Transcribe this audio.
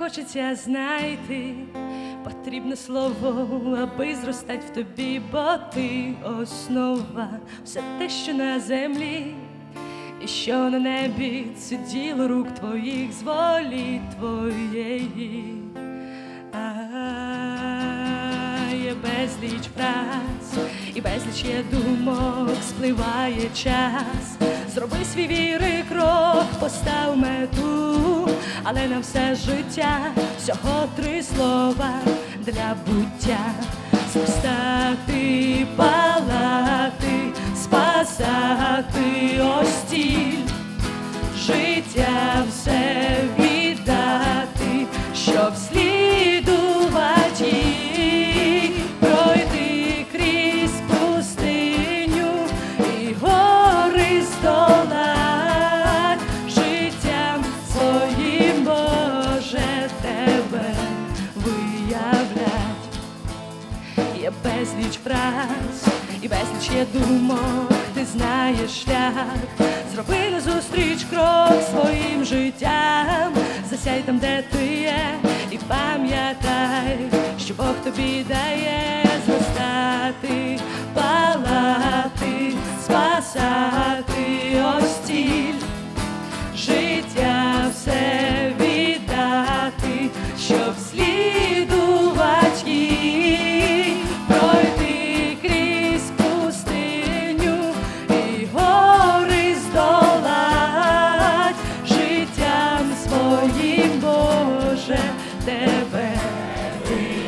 хочеться знайти, потрібне слово, аби зростать в тобі, бо ти основа, все те, що на землі, і що на небі, це діло рук твоїх з волі твоєї. Є безліч фраз і безліч є думок, спливає час. Зроби свій віри але на все життя всього три слова для буття. Зростати, палати, виявлять. Є безліч фраз і безліч є думок, ти знаєш шлях. Зроби назустріч крок своїм життям, засяй там, де ти є, і пам'ятай, що Бог тобі дає зростати, спасати. free.